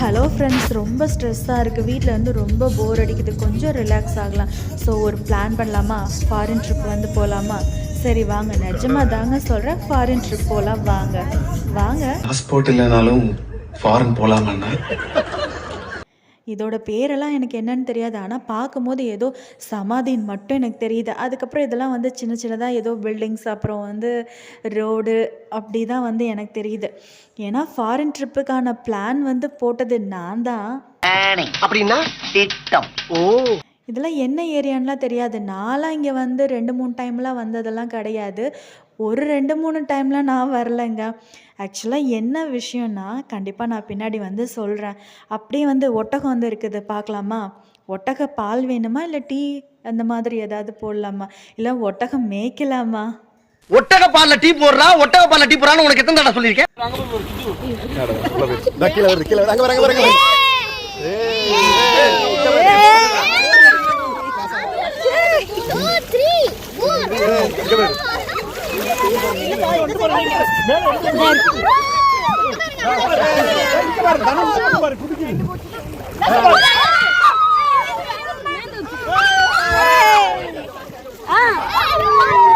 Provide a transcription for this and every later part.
Hello friends ரொம்ப ஸ்ட்ரெஸ்ஸாக இருக்குது வீட்டில் வந்து ரொம்ப போர் அடிக்குது. கொஞ்சம் ரிலாக்ஸ் ஆகலாம். ஸோ ஒரு பிளான் பண்ணலாமா? ஃபாரின் ட்ரிப் வந்து போகலாமா சரி வாங்க. நிஜமாக தாங்க சொல்கிறேன் ஃபாரின் ட்ரிப் போகலாம் வாங்க. வாங்க. பாஸ்போர்ட் இல்லைனாலும் ஃபாரின் போலாமண்ணா? இதோட பேரெல்லாம் எனக்கு என்னன்னு தெரியாது. ஆனால் பார்க்கும்போது ஏதோ சமாதின்னு மட்டும் எனக்கு தெரியுது. அதுக்கப்புறம் இதெல்லாம் வந்து சின்ன சின்னதாக ஏதோ பில்டிங்ஸ் அப்புறம் வந்து ரோடு அப்படி தான் வந்து எனக்கு தெரியுது. ஏன்னா ஃபாரின் ட்ரிப்புக்கான பிளான் வந்து போட்டது நான் தான் அப்படின்னா திட்டம். ஓ. இதெல்லாம் என்ன ஏரியான்லாம் தெரியாது. நான்லாம் இங்கே வந்து ரெண்டு மூணு டைம்லாம் வந்ததெல்லாம் கிடையாது. ஒரு ரெண்டு மூணு டைம்லாம் நான் வரலைங்க. ஆக்சுவலாக என்ன விஷயம்னா கண்டிப்பாக நான் பின்னாடி வந்து சொல்கிறேன் அப்படியே வந்து ஒட்டகம் வந்து இருக்குது பார்க்கலாமா? ஒட்டக பால் வேணுமா? இல்லை டீ அந்த மாதிரி ஏதாவது போடலாமா? இல்லை ஒட்டகம் மேய்க்கலாமா? ஒட்டக பால்ல டீ போடுறா? ஒட்டக பால்ல டீ போடுறான்னு உனக்கு எத்தனை தடவை சொல்லியிருக்கேன்?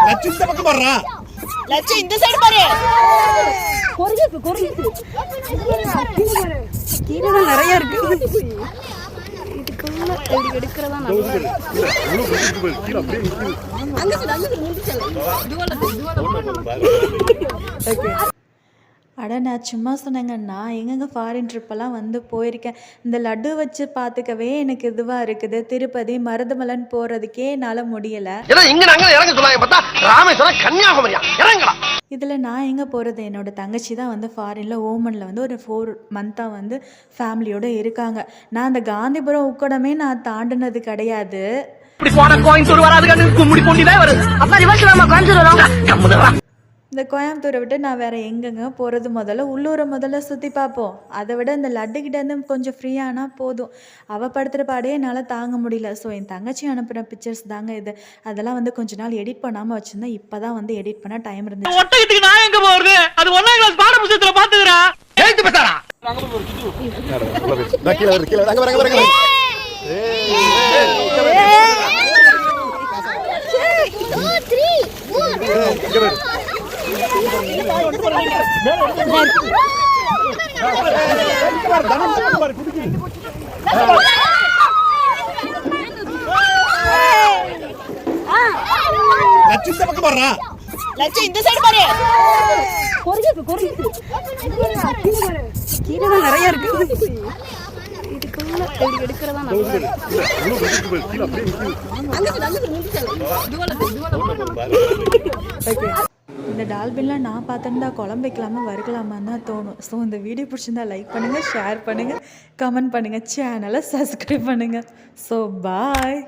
லட்சு இந்த பக்கம் வர்றா இந்த சைடு பாரு கீழே நிறைய இருக்கு இப்படி எடுக்கிறதா நல்லா சொல்லு அட நான் சும்மா சொன்னேங்க நான் எங்கெங்க ஃபாரின் ட்ரிப்பெல்லாம் வந்து போயிருக்கேன். இந்த லட்டு வச்சு பார்த்துக்கவே எனக்கு இதுவாக இருக்குது. திருப்பதி மருதமலைன்னு போகிறதுக்கே என்னால் முடியலை. இங்க நாங்க இறங்க சொல்லாங்க பார்த்தா ராமேஸ்வரம் கன்னியாகுமரியா? இறங்கலாம். இதில் நான் எங்கே போகிறது? என்னோட தங்கச்சி தான் வந்து ஃபாரினில் ஓமனில் வந்து ஒரு ஃபோர் மந்த்தாக வந்து ஃபேமிலியோடு இருக்காங்க. நான் அந்த காந்திபுரம் உக்கடமே நான் தாண்டினது கிடையாது. இந்த கோயம்புத்தூரை விட்டு நான் வேறு எங்கெங்க போகிறது முதல்ல? உள்ளூரை முதல்ல சுற்றி பார்ப்போம். அதை விட இந்த லட்டுக்கிட்டேருந்து கொஞ்சம் ஃப்ரீயானா போதும். அவள் படுத்துகிற பாடே என்னால் தாங்க முடியல. ஸோ என் தங்கச்சி அனுப்புகிற பிக்சர்ஸ் தாங்க இது. அதெல்லாம் வந்து கொஞ்ச நாள் எடிட் பண்ணாமல் வச்சுருந்தேன் இப்போ தான் வந்து எடிட் பண்ண டைம் இருந்துச்சு ஒட்டகத்துக்கு நான் எங்க போறது? அது ஒன்னாம் கிளாஸ் பாட புத்தகத்துல பாத்துக்கிறா. எழுத்து பேசாரா கீழே லட்சு இந்த பக்கம் வர்றா லட்சம் இந்த சைடு பாரு கீழே நிறைய இருக்கு இதுக்குள்ள இப்படி எடுக்கிறதா நல்லா இந்த டால்பின்லாம் நான் பார்த்தேன்னா குழம்பு வைக்கலாமா வறுக்கலாமான்னு தான் தோணும். ஸோ இந்த வீடியோ பிடிச்சிருந்தா லைக் பண்ணுங்கள் ஷேர் பண்ணுங்கள் கமெண்ட் பண்ணுங்கள் சேனலை சப்ஸ்கிரைப் பண்ணுங்கள் ஸோ பாய்